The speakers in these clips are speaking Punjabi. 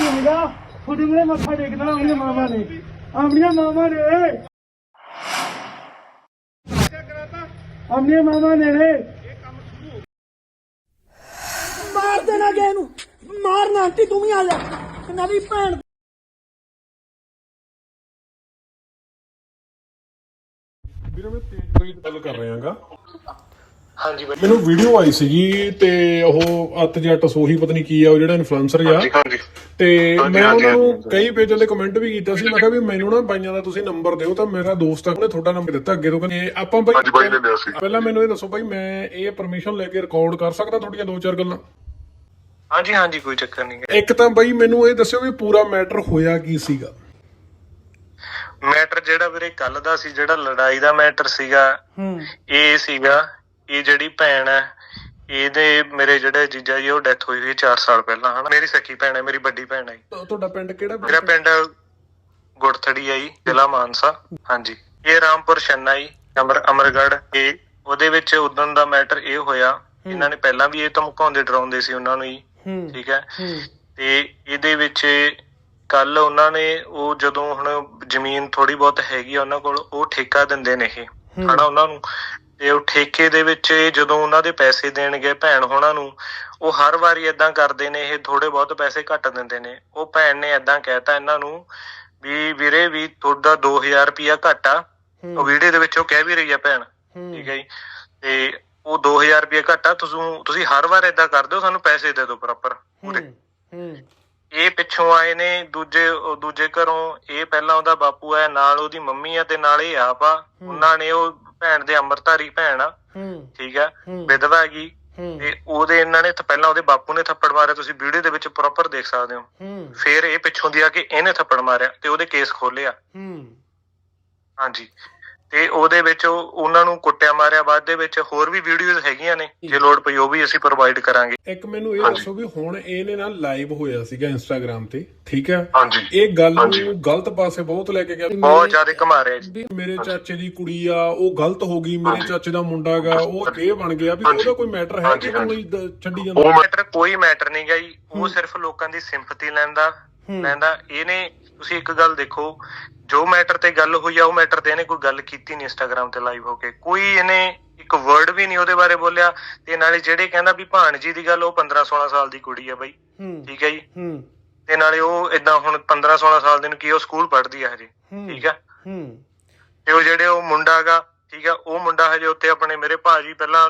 ਹੈਗਾ ਤੁਹਾਡੇ ਮੂਹਰੇ ਮੱਥਾ ਟੇਕਣਾ ਆਪਣੀਆਂ ਮਾਵਾਂ ਨੇ। ਆਪਣੀਆਂ ਮਾਵਾਂ ਨੇ। ਆਪਣੀਆਂ ਮਾਵਾਂ ਨੇ। ਮਾਰ ਦੇਣਾ ਗਿਆ ਇਹਨੂੰ। ਮਾਰਨਾ ਆਂਟੀ ਤੂੰ ਵੀ ਆ ਜਾ। ਇਹਨਾਂ ਦੀ ਭੈਣ ਵੀਰੇ ਮੈਂ ਤੇਜਪ੍ਰੀਤ ਗੱਲ ਕਰ ਰਿਹਾਗਾ। ਹਾਂਜੀ ਬਾਈ। ਮੈਨੂੰ ਵੀਡੀਓ ਆਈ ਸੀਗੀ ਤੇ ਉਹ ਅੱਤ ਜੱਟ ਸੋਹੀ ਪਤਾ ਨਹੀਂ ਕੀ ਆ ਉਹ ਜਿਹੜਾ ਇਨਫਲੂਐਂਸਰ ਆ। ਹਾਂਜੀ ਹਾਂਜੀ। ਤੇ ਮੈਂ ਉਹਨਾਂ ਨੂੰ। ਕਈ ਪੇਜਾਂ ਤੇ ਕਮੈਂਟ ਵੀ ਕੀਤਾ ਸੀ ਮੈਂ ਕਿਹਾ ਵੀ ਮੈਨੂੰ ਨਾ ਬਾਈਆਂ ਦਾ ਤੁਸੀਂ ਨੰਬਰ ਦਿਓ ਤਾਂ ਮੇਰਾ ਦੋਸਤ ਆ ਉਹਨੇ ਤੁਹਾਡਾ ਨੰਬਰ ਦਿੱਤਾ ਅੱਗੇ ਤੋਂ ਕਹਿੰਦੇ ਆਪਾਂ ਬਾਈ ਹਾਂਜੀ, ਬਾਈ ਨੇ ਲਿਆ ਸੀ। ਪਹਿਲਾਂ ਮੈਨੂੰ ਇਹ ਦੱਸੋ ਬਾਈ ਮੈਂ ਇਹ ਪਰਮਿਸ਼ਨ ਲੈ ਕੇ ਰਿਕਾਰਡ ਕਰ ਸਕਦਾ ਤੁਹਾਡੀਆਂ ਦੋ ਚਾਰ ਗੱਲਾਂ? ਹਾਂਜੀ ਹਾਂਜੀ ਕੋਈ ਚੱਕਰ ਨਹੀਂ ਇੱਕ ਤਾਂ ਬਾਈ ਮੈਨੂੰ ਇਹ ਦੱਸਿਓ ਵੀ ਪੂਰਾ ਮੈਟਰ ਹੋਇਆ ਕੀ ਸੀਗਾ? ਮੈਟਰ ਜਿਹੜਾ ਵੀਰੇ ਕੱਲ ਦਾ ਸੀ ਜਿਹੜਾ ਲੜਾਈ ਦਾ ਮੈਟਰ ਸੀਗਾ ਹੂੰ। ਇਹ ਸੀਗਾ ਇਹ ਜਿਹੜੀ ਭੈਣ ਹੈ ਇਹਦੇ ਮੇਰੇ ਜਿਹੜੇ ਜੀਜਾ ਜੀ ਉਹ ਡੈਥ ਹੋਈ ਹੋਈ 4 ਸਾਲ ਪਹਿਲਾਂ ਹਨਾ? ਮੇਰੀ ਸਕੀ ਭੈਣ ਹੈ ਮੇਰੀ ਵੱਡੀ ਭੈਣ ਹੈ ਤੁਹਾਡਾ ਪਿੰਡ ਕਿਹੜਾ ਮੇਰਾ ਪਿੰਡ? ਗੁੜਥੜੀ ਹੈ ਜੀ ਜ਼ਿਲ੍ਹਾ ਮਾਨਸਾ। ਹਾਂਜੀ। ਇਹ ਰਾਮਪੁਰ ਛੰਨਾ ਜੀ ਅਮਰ ਅਮਰਗੜ ਇਹ ਉਹਦੇ ਵਿੱਚ ਉਦੋਂ ਦਾ ਮੈਟਰ ਇਹ ਹੋਇਆ ਇਹਨਾਂ ਨੇ ਪਹਿਲਾਂ ਵੀ ਇਹ ਧਮਕਾਉਂਦੇ ਡਰਾਉਂਦੇ ਸੀ ਉਹਨਾਂ ਨੂੰ ਜੀ ਹੂੰ। ਠੀਕ ਹੈ? ਤੇ ਇਹਦੇ ਵਿੱਚ ਕੱਲ ਉਹਨਾਂ ਨੇ ਉਹ ਜਦੋਂ ਹੁਣ ਜ਼ਮੀਨ ਥੋੜੀ ਬਹੁਤ ਹੈਗੀ ਆ ਉਹਨਾਂ ਕੋਲ ਉਹ ਠੇਕਾ ਦਿੰਦੇ ਨੇ ਇਹ ਹਨਾ ਉਹਨਾਂ ਨੂੰ। ਤੇ ਉਹ ਠੇਕੇ ਦੇ ਵਿੱਚ ਇਹ ਜਦੋਂ ਉਹਨਾਂ ਦੇ ਪੈਸੇ ਦੇਣਗੇ ਭੈਣ ਹੋਣਾ ਨੂੰ ਉਹ ਹਰ ਵਾਰੀ ਇਦਾਂ ਕਰਦੇ ਨੇ ਇਹ ਥੋੜੇ ਬਹੁਤ ਪੈਸੇ ਘੱਟ ਦਿੰਦੇ ਨੇ। ਉਹ ਭੈਣ ਨੇ ਇਦਾਂ ਕਹਿਤਾ ਇਹਨਾਂ ਨੂੰ ਵੀ ਵੀਰੇ ਵੀ ਤੁਹਾਡਾ 2000 ਰੁਪਿਆ ਘੱਟ ਆ। ਉਹ ਵੀਡੀਓ ਦੇ ਵਿੱਚ ਉਹ ਕਹਿ ਵੀ ਰਹੀ ਆ ਭੈਣ। ਠੀਕ ਹੈ ਜੀ। ਤੇ ਉਹ 2000 ਰੁਪਏ ਘੱਟ ਆ ਤੁਸੀਂ ਤੁਸੀਂ ਹਰ ਵਾਰ ਇਦਾਂ ਕਰਦੇ ਹੋ ਸਾਨੂੰ ਪੈਸੇ ਦੇ ਦਿਓ ਪ੍ਰੋਪਰ ਪੂਰੇ। ਇਹ ਪਿੱਛੋਂ ਆਏ ਨੇ ਦੂਜੇ ਦੂਜੇ ਘਰੋਂ ਇਹ ਪਹਿਲਾਂ ਉਹਦਾ ਬਾਪੂ ਹੈ ਨਾਲ ਉਹਦੀ ਮੰਮੀ ਆ ਤੇ ਨਾਲ ਇਹ ਆਪ ਆ। ਉਹਨਾਂ ਨੇ ਉਹ ਭੈਣ ਦੇ ਅੰਮ੍ਰਿਤਧਾਰੀ ਭੈਣ ਆ। ਠੀਕ ਆ। ਵਿਧਵਾ ਹੈਗੀ। ਤੇ ਉਹਦੇ ਇਹਨਾਂ ਨੇ ਪਹਿਲਾਂ ਉਹਦੇ ਬਾਪੂ ਨੇ ਥੱਪੜ ਮਾਰਿਆ ਤੁਸੀਂ ਵੀਡੀਓ ਦੇ ਵਿੱਚ ਪ੍ਰੋਪਰ ਦੇਖ ਸਕਦੇ ਹੋ। ਫਿਰ ਇਹ ਪਿੱਛੋਂ ਦੀ ਆ ਕੇ ਇਹਨੇ ਥੱਪੜ ਮਾਰਿਆ ਤੇ ਉਹਦੇ ਕੇਸ ਖੋਲਿਆ ਹੂੰ। ਹਾਂਜੀ। ਤੇ ਉਹਦੇ ਵਿੱਚ ਉਹ- ਉਹਨਾਂ ਨੂੰ ਕੁੱਟਿਆ ਮਾਰਿਆ ਬਾਅਦ ਦੇ ਵਿੱਚ ਹੋਰ ਵੀ ਵੀਡੀਓਜ਼ ਹੈਗੀਆਂ ਨੇ ਜੇ ਲੋੜ ਪਈ ਉਹ ਵੀ ਅਸੀਂ ਪ੍ਰੋਵਾਈਡ ਕਰਾਂਗੇ। ਇੱਕ ਮੈਨੂੰ ਇਹ ਦੱਸੋ ਵੀ ਹੁਣ ਇਹਨੇ ਨਾ ਲਾਈਵ ਹੋਇਆ ਸੀਗਾ ਇੰਸਟਾਗ੍ਰam ਤੇ ਠੀਕ ਹੈ? ਹਾਂਜੀ। ਇਹ ਗੱਲ ਨੂੰ ਗਲਤ ਪਾਸੇ ਬਹੁਤ ਲੈ ਕੇ ਗਿਆ। ਬਹੁਤ ਜ਼ਿਆਦਾ ਕਮਾ ਰਿਹਾ ਜੀ। ਮੇਰੇ ਚਾਚੇ ਦੀ ਕੁੜੀ ਆ ਉਹ ਗਲਤ ਹੋ ਗਈ ਮੇਰੇ ਚਾਚੇ ਦਾ ਮੁੰਡਾ ਗਾ ਉਹ ਇਹ ਬਣ ਗਿਆ ਵੀ ਉਹਦਾ ਕੋਈ ਮੈਟਰ ਹੈ ਕਿ ਕੋਈ ਛੱਡੀ ਜਾਂਦਾ। ਉਹ ਮੈਟਰ ਕੋਈ ਮੈਟਰ ਨਹੀਂ ਗਾ ਜੀ। ਉਹ ਸਿਰਫ ਲੋਕਾਂ ਦੀ ਸਿੰਪਥੀ ਲੈਂਦਾ ਲੈਂਦਾ। ਇਹਨੇ ਤੁਸੀਂ ਇੱਕ ਗੱਲ ਦੇਖੋ ਜੋ ਮੈਟਰ ਤੇ ਗੱਲ ਹੋਈ ਆ ਉਹ ਮੈਟਰ ਤੇ ਇਹਨੇ ਕੋਈ ਗੱਲ ਕੀਤੀ ਨਹੀਂ ਇੰਸਟਾਗ੍ਰam ਤੇ ਲਾਈਵ ਹੋ ਕੇ। ਕੋਈ ਇਹਨੇ ਇੱਕ ਵਰਡ ਵੀ ਨਹੀਂ ਉਹਦੇ ਬਾਰੇ ਬੋਲਿਆ ਤੇ ਨਾਲੇ ਜਿਹੜੇ ਕਹਿੰਦਾ ਵੀ ਭਾਣਜੀ ਦੀ ਗੱਲ ਉਹ 15 16 ਸਾਲ ਦੀ ਕੁੜੀ ਆ ਬਾਈ। ਠੀਕ ਹੈ ਜੀ? ਹੂੰ। ਤੇ ਨਾਲੇ ਉਹ ਇਦਾਂ ਹੁਣ 15 16 ਸਾਲ ਦੇ ਨੂੰ ਕੀ ਉਹ ਸਕੂਲ ਪੜ੍ਹਦੀ ਆ ਹਜੇ। ਠੀਕ ਆ? ਹੂੰ। ਤੇ ਉਹ ਜਿਹੜੇ ਉਹ ਮੁੰਡਾ ਗਾ ਠੀਕ ਆ ਉਹ ਮੁੰਡਾ ਹਜੇ ਉੱਥੇ ਆਪਣੇ ਮੇਰੇ ਭਾਜੀ ਪਹਿਲਾਂ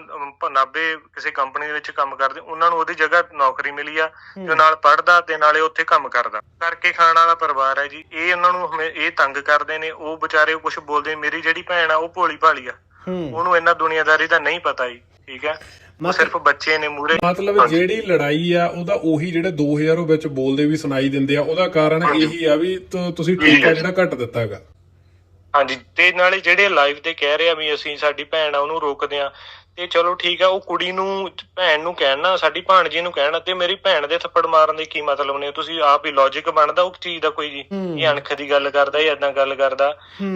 ਨਾਭੇ ਕਿਸੇ ਕੰਪਨੀ ਦੇ ਵਿੱਚ ਕੰਮ ਕਰਦੇ ਉਹਨਾਂ ਨੂੰ ਉਹਦੀ ਜਗ੍ਹਾ ਨੌਕਰੀ ਮਿਲੀ ਆ ਤੇ ਉਹ ਨਾਲ ਪੜਦਾ ਤੇ ਨਾਲੇ ਉੱਥੇ ਕੰਮ ਕਰਦਾ। ਕਰਕੇ ਖਾਣ ਵਾਲਾ ਪਰਿਵਾਰ ਹੈ ਜੀ ਇਹ ਉਹਨਾਂ ਨੂੰ ਹਮੇ ਇਹ ਤੰਗ ਕਰਦੇ ਨੇ ਉਹ ਵਿਚਾਰੇ ਕੁਝ ਬੋਲਦੇ ਮੇਰੀ ਜਿਹੜੀ ਭੈਣ ਆ ਉਹ ਭੋਲੀ ਭਾਲੀ ਆ ਉਹਨੂੰ ਇੰਨਾ ਦੁਨੀਆਦਾਰੀ ਦਾ ਨਹੀਂ ਪਤਾ ਜੀ ਠੀਕ ਹੈ। ਸਿਰਫ ਬੱਚੇ ਨੇ ਮੂਰੇ ਮਤਲਬ ਜਿਹੜੀ ਲੜਾਈ ਆ ਉਹਦਾ ਉਹੀ ਜਿਹੜੇ 2000 ਉਹ ਵਿੱਚ ਬੋਲਦੇ ਵੀ ਸੁਣਾਈ ਦਿੰਦੇ ਆ ਉਹਦਾ ਕਾਰਨ ਇਹੀ ਆ ਵੀ ਤੁਸੀਂ ਠੇਕਾ ਜਿਹੜਾ ਘੱਟ ਦਿੱਤਾਗਾ ਹਾਂਜੀ ਤੇ ਨਾਲੇ ਜਿਹੜੇ ਲਾਈਵ ਤੇ ਕਹਿ ਰਹੇ ਆ ਵੀ ਅਸੀਂ ਸਾਡੀ ਭੈਣ ਆ ਉਹਨੂੰ ਰੋਕਦੇ ਆ ਤੇ ਚਲੋ ਠੀਕ ਆ ਉਹ ਕੁੜੀ ਨੂੰ ਭੈਣ ਨੂੰ ਕਹਿਣਾ ਸਾਡੀ ਭਾਣਜੀ ਨੂੰ ਕਹਿਣਾ ਤੇ ਮੇਰੀ ਭੈਣ ਦੇ ਥੱਪੜ ਮਾਰਨ ਦੇ ਕੀ ਮਤਲਬ ਨੇ? ਤੁਸੀਂ ਆਪ ਹੀ ਲੌਜੀਕ ਬਣਦਾ ਉਹ ਚੀਜ਼ ਦਾ ਕੋਈ ਜੀ ਇਹ ਅਣਖ ਦੀ ਗੱਲ ਕਰਦਾ ਇਹ ਏਦਾਂ ਗੱਲ ਕਰਦਾ?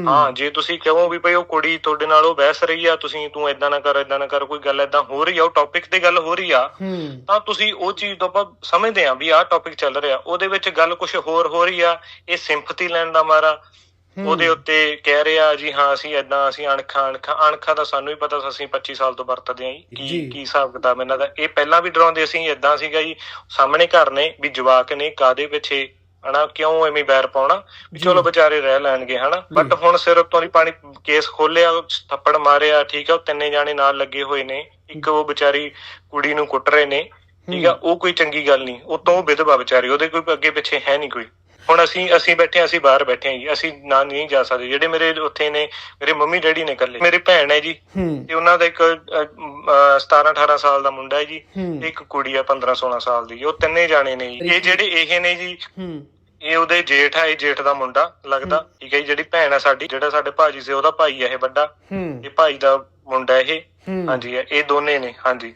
ਹਾਂ। ਜੇ ਤੁਸੀਂ ਕਹੋ ਵੀ ਭਈ ਉਹ ਕੁੜੀ ਤੁਹਾਡੇ ਨਾਲ ਉਹ ਬਹਿਸ ਰਹੀ ਆ ਤੁਸੀਂ ਤੂੰ ਏਦਾਂ ਨਾ ਕਰ ਏਦਾਂ ਨਾ ਕਰ ਕੋਈ ਗੱਲ ਏਦਾਂ ਹੋ ਰਹੀ ਆ ਉਹ ਟੌਪਿਕ ਤੇ ਗੱਲ ਹੋ ਰਹੀ ਆ ਤਾਂ ਤੁਸੀਂ ਉਹ ਚੀਜ਼ ਤੋਂ ਆਪਾਂ ਸਮਝਦੇ ਆ ਵੀ ਆਹ ਟੌਪਿਕ ਚੱਲ ਰਿਹਾ ਉਹਦੇ ਵਿੱਚ ਗੱਲ ਕੁਝ ਹੋਰ ਹੋ ਰਹੀ ਆ ਇਹ ਸਿੰਪਥੀ ਲੈਣ ਦਾ ਮਾਰਾ ਉਹਦੇ ਉੱਤੇ ਕਹਿ ਰਿਹਾ ਜੀ ਹਾਂ ਅਸੀਂ ਏਦਾਂ ਅਸੀਂ ਅਣਖਾਂ ਅਣਖਾਂ ਅਣਖਾਂ ਦਾ ਸਾਨੂੰ ਵੀ ਪਤਾ ਅਸੀਂ 25 ਸਾਲ ਤੋਂ ਵਰਤਦੇ ਆਂ ਜੀ। ਕੀ ਕੀ ਹਿਸਾਬ ਕਿਤਾਬ ਇਹਨਾਂ ਦਾ? ਇਹ ਪਹਿਲਾਂ ਵੀ ਡਰਾਉਂਦੇ ਸੀ ਏਦਾਂ ਸੀਗਾ ਜੀ। ਸਾਹਮਣੇ ਘਰ ਨੇ ਵੀ ਜਵਾਕ ਨੇ ਕਾਦੇ ਪਿੱਛੇ ਹਨਾ ਕਿਉਂ ਐਵੇਂ ਬੈਰ ਪਾਉਣਾ? ਵੀ ਚਲੋ ਵਿਚਾਰੇ ਰਹਿ ਲੈਣਗੇ ਹਨਾ। ਬਟ ਹੁਣ ਸਿਰ ਉੱਤੋਂ ਦੀ ਪਾਣੀ ਕੇਸ ਖੋਲਿਆ ਥੱਪੜ ਮਾਰਿਆ ਠੀਕ ਆ ਉਹ ਤਿੰਨੇ ਜਾਣੇ ਨਾਲ ਲੱਗੇ ਹੋਏ ਨੇ। ਇੱਕ ਉਹ ਵਿਚਾਰੀ ਕੁੜੀ ਨੂੰ ਕੁੱਟ ਰਹੇ ਨੇ ਠੀਕ ਆ ਉਹ ਕੋਈ ਚੰਗੀ ਗੱਲ ਨਹੀਂ। ਉਤੋਂ ਉਹ ਵਿਧਵਾ ਵਿਚਾਰੀ ਉਹਦੇ ਕੋਈ ਅੱਗੇ ਪਿੱਛੇ ਹੈ ਨਹੀਂ ਕੋਈ। ਹੁਣ ਅਸੀਂ ਅਸੀਂ ਬੈਠੇ ਅਸੀਂ ਬਾਹਰ ਬੈਠੇ ਹਾਂ ਜੀ ਅਸੀਂ ਨਾ ਨਹੀਂ ਜਾ ਸਕਦੇ। ਜਿਹੜੇ ਮੇਰੇ ਉੱਥੇ ਨੇ ਮੇਰੇ ਮੰਮੀ ਡੈਡੀ ਨੇ ਇਕੱਲੇ। ਮੇਰੀ ਭੈਣ ਹੈ ਜੀ। ਤੇ ਉਹਨਾਂ ਦਾ ਇੱਕ 17 18 ਸਾਲ ਦਾ ਮੁੰਡਾ ਹੈ ਜੀ। ਤੇ ਇੱਕ ਕੁੜੀ ਆ 15 16 ਸਾਲ ਦੀ। ਉਹ ਤਿੰਨੇ ਜਾਣੇ ਨੇ ਜੀ। ਇਹ ਜਿਹੜੇ ਇਹ ਨੇ ਜੀ ਇਹ ਉਹਦੇ ਜੇਠ ਆ ਇਹ ਜੇਠ ਦਾ ਮੁੰਡਾ ਲੱਗਦਾ। ਠੀਕ ਹੈ ਜਿਹੜੀ ਭੈਣ ਆ ਸਾਡੀ ਜਿਹੜਾ ਸਾਡੇ ਭਾਜੀ ਸੀ ਉਹਦਾ ਭਾਈ ਆ ਇਹ ਵੱਡਾ। ਇਹ ਭਾਈ ਦਾ ਮੁੰਡਾ ਇਹ। ਹਾਂਜੀ ਇਹ ਦੋਨੇ ਨੇ ਹਾਂਜੀ।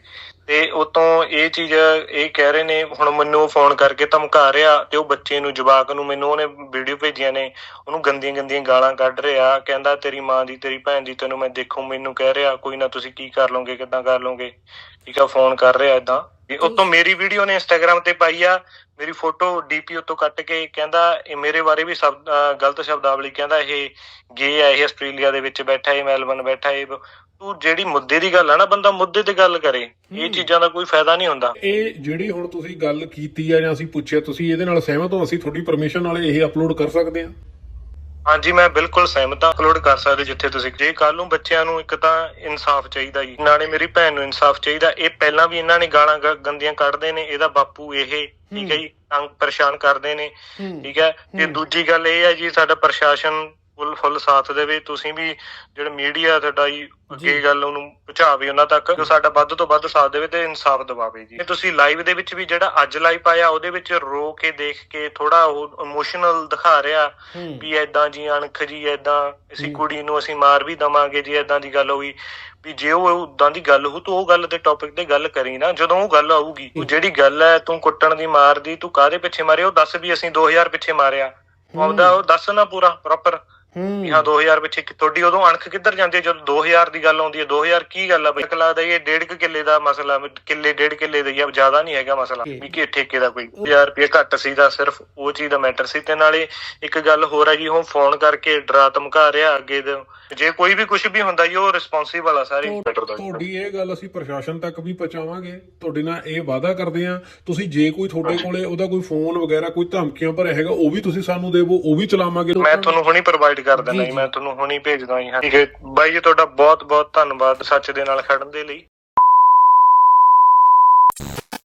ਤੇ ਉਤੋਂ ਇਹ ਚੀਜ਼ ਇਹ ਕਹਿ ਰਹੇ ਨੇ ਹੁਣ ਮੈਨੂੰ ਫੋਨ ਕਰਕੇ ਧਮਕਾ ਰਿਹਾ ਤੇ ਉਹ ਬੱਚੇ ਨੂੰ ਜਵਾਕ ਨੂੰ ਮੈਨੂੰ ਉਹਨੇ ਵੀਡੀਓ ਭੇਜੀਆਂ ਨੇ ਉਹਨੂੰ ਗੰਦੀਆਂ ਗੰਦੀਆਂ ਗਾਲਾਂ ਕੱਢ ਰਿਹਾ ਕਹਿੰਦਾ ਤੇਰੀ ਮਾਂ ਦੀ ਤੇਰੀ ਭੈਣ ਦੀ ਤੈਨੂੰ ਮੈਂ ਦੇਖੂ ਮੈਨੂੰ ਕਹਿ ਰਿਹਾ ਕੋਈ ਨਾ ਤੁਸੀਂ ਕੀ ਕਰ ਲਓਗੇ ਕਿੱਦਾਂ ਕਰ ਲਓਗੇ? ਠੀਕ ਆ ਫੋਨ ਕਰ ਰਿਹਾ ਇਦਾਂ ਤੇ ਉਤੋਂ ਮੇਰੀ ਵੀਡੀਓ ਨੇ ਇੰਸਟਾਗ੍ਰam ਤੇ ਪਾਈ ਆ ਮੇਰੀ ਫੋਟੋ ਡੀਪੀ ਉਤੋਂ ਕੱਟ ਕੇ ਕਹਿੰਦਾ ਇਹ ਮੇਰੇ ਬਾਰੇ ਵੀ ਅਹ ਗਲਤ ਸ਼ਬਦਾਵਲੀ ਕਹਿੰਦਾ ਇਹ ਗੇ ਆ ਇਹ ਆਸਟ੍ਰੇਲੀਆ ਦੇ ਵਿੱਚ ਬੈਠਾ ਇਹ ਮੈਲਬਨ ਬੈਠਾ ਇਹ ਤੂੰ ਜਿਹੜੀ ਮੁੱਦੇ ਦੀ ਗੱਲ ਆ ਨਾ ਬੰਦਾ ਮੁੱਦੇ ਤੇ ਗੱਲ ਕਰੇ ਇਹ ਚੀਜ਼ਾਂ ਦਾ ਕੋਈ ਫਾਇਦਾ ਨਹੀਂ ਹੁੰਦਾ। ਇਹ ਜਿਹੜੀ ਹੁਣ ਤੁਸੀਂ ਗੱਲ ਕੀਤੀ ਆ ਜਾਂ ਅਸੀਂ ਪੁੱਛਿਆ ਤੁਸੀਂ ਇਹਦੇ ਨਾਲ ਸਹਿਮਤ ਹੋ? ਅਸੀਂ ਤੁਹਾਡੀ ਪਰਮਿਸ਼ਨ ਨਾਲ ਇਹ ਅਪਲੋਡ ਕਰ ਸਕਦੇ ਹਾਂ ਹਾਂਜੀ ਮੈਂ ਬਿਲਕੁਲ ਸਹਿਮਤ ਹਾਂ ਅਪਲੋਡ ਕਰ ਸਕਦੇ ਜਿੱਥੇ ਤੁਸੀਂ। ਜੇ ਕੱਲ ਨੂੰ ਬੱਚਿਆਂ ਨੂੰ ਇੱਕ ਤਾਂ ਇਨਸਾਫ ਚਾਹੀਦਾ ਜੀ ਨਾਲੇ ਮੇਰੀ ਭੈਣ ਨੂੰ ਇਨਸਾਫ ਚਾਹੀਦਾ। ਇਹ ਪਹਿਲਾਂ ਵੀ ਇਹਨਾਂ ਨੇ ਗਾਲਾਂ ਗ- ਗੰਦੀਆਂ ਕੱਢਦੇ ਨੇ ਇਹਦਾ ਬਾਪੂ ਇਹ ਠੀਕ ਹੈ ਜੀ ਤੰਗ ਪਰੇਸ਼ਾਨ ਕਰਦੇ ਨੇ ਠੀਕ ਹੈ। ਤੇ ਦੂਜੀ ਗੱਲ ਇਹ ਹੈ ਜੀ ਸਾਡਾ ਪ੍ਰਸ਼ਾਸਨ ਫੁੱਲ ਫੁੱਲ ਸਾਥ ਦੇਵੇ ਤੁਸੀਂ ਵੀ ਜਿਹੜਾ ਮੀਡੀਆ ਤੁਹਾਡਾ ਜੀ ਅੱਗੇ ਗੱਲ ਉਹਨੂੰ ਪਹੁੰਚਾਵੇ ਉਹਨਾਂ ਤੱਕ ਜੋ ਸਾਡਾ ਵੱਧ ਤੋਂ ਵੱਧ ਸਾਥ ਦੇਵੇ ਤੇ ਇਨਸਾਫ ਦਿਵਾਵੇ ਜੀ। ਤੇ ਤੁਸੀਂ ਲਾਈਵ ਦੇ ਵਿੱਚ ਵੀ ਜਿਹੜਾ ਅੱਜ ਲਾਈਵ ਪਾਇਆ ਉਹਦੇ ਵਿੱਚ ਰੋ ਕੇ ਦੇਖ ਕੇ ਥੋੜਾ ਉਹ ਇਮੋਸ਼ਨਲ ਦਿਖਾ ਰਿਹਾ ਵੀ ਐਦਾਂ ਜੀ ਅਣਖ ਜੀ ਐਦਾਂ ਅਸੀਂ ਕੁੜੀ ਨੂੰ ਅਸੀਂ ਮਾਰ ਵੀ ਦਵਾਂਗੇ ਜੀ ਐਦਾਂ ਦੀ ਗੱਲ ਹੋਈ। ਵੀ ਜੇ ਉਹ ਉਦਾਂ ਦੀ ਗੱਲ ਹੋ ਤੂੰ ਉਹ ਗੱਲ ਤੇ ਟੌਪਿਕ ਤੇ ਗੱਲ ਕਰੀ ਨਾ ਜਦੋਂ ਉਹ ਗੱਲ ਆਊਗੀ ਉਹ ਜਿਹੜੀ ਗੱਲ ਹੈ ਤੂੰ ਕੁੱਟਣ ਦੀ ਮਾਰਦੀ ਤੂੰ ਕਾਹਦੇ ਪਿੱਛੇ ਮਾਰਿਆ ਉਹ ਦੱਸ ਵੀ ਅਸੀਂ 2000 ਪਿੱਛੇ ਮਾਰਿਆ। ਉਹਦਾ ਉਹ ਦੱਸ ਨਾ ਪੂਰਾ ਪ੍ਰੋਪਰ ਵੀ ਹਾਂ 2000 ਪਿੱਛੇ ਤੁਹਾਡੀ ਉਦੋਂ ਅਣਖ ਕਿੱਧਰ ਜਾਂਦੀ ਹੈ? ਜਦੋਂ 2000 ਦੀ ਗੱਲ ਆਉਂਦੀ ਹੈ 2000 ਕੀ ਗੱਲ ਆ ਬਈ? ਇੱਕ ਲੱਗਦਾ ਇਹ ਡੇਢ ਕੁ ਕਿੱਲੇ ਦਾ ਮਸਲਾ ਕਿੱਲੇ ਡੇਢ ਕਿੱਲੇ ਦਾ ਆ ਜ਼ਿਆਦਾ ਨਹੀਂ ਹੈਗਾ ਮਸਲਾ। ਵੀ ਕਿ ਠੇਕੇ ਦਾ ਕੋਈ 1000 ਰੁਪਏ ਘੱਟ ਸੀ ਦਾ ਸਿਰਫ ਉਹ ਚੀਜ਼ ਦਾ ਮੈਟਰ ਸੀ। ਤੇ ਨਾਲੇ ਇੱਕ ਗੱਲ ਹੋਰ ਹੈ ਜੀ ਉਹ ਫੋਨ ਕਰਕੇ ਡਰਾ ਧਮਕਾ ਰਿਹਾ ਅੱਗੇ ਦੇ ਜੇ ਕੋਈ ਵੀ ਕੁਝ ਵੀ ਹੁੰਦਾ ਜੀ ਉਹ ਰਿਸਪੌਂਸਿਬਲ ਆ ਸਾਰੀ ਮੈਟਰ ਦਾ। ਤੁਹਾਡੀ ਇਹ ਗੱਲ ਅਸੀਂ ਪ੍ਰਸ਼ਾਸਨ ਤੱਕ ਵੀ ਪਹੁੰਚਾਵਾਂਗੇ। ਤੁਹਾਡੇ ਨਾਲ ਇਹ ਵਾਅਦਾ ਕਰਦੇ ਹਾਂ। ਤੁਸੀਂ ਜੇ ਕੋਈ ਤੁਹਾਡੇ ਕੋਲੇ ਉਹਦਾ ਕੋਈ ਫੋਨ ਵਗੈਰਾ ਕੋਈ ਧਮਕੀਆਂ ਭਰਿਆ ਹੈਗਾ ਉਹ ਵੀ ਤੁਸੀਂ ਸਾਨੂੰ ਦੇਵੋ ਉਹ ਵੀ ਚਲਾਵਾਂਗੇ। ਮੈਂ ਤੁਹਾਨੂੰ ਹੁਣੀ ਪ੍ਰੋਵਾਈਡ ਕਰ ਦਿੰਦਾ ਜੀ ਮੈਂ ਤੁਹਾਨੂੰ ਹੁਣੀ ਭੇਜਦਾ ਜੀ। ਹਾਂ ਠੀਕ ਹੈ ਬਾਈ ਜੀ ਤੁਹਾਡਾ ਬਹੁਤ ਬਹੁਤ ਧੰਨਵਾਦ ਸੱਚ ਦੇ ਨਾਲ ਖੜਨ ਦੇ ਲਈ।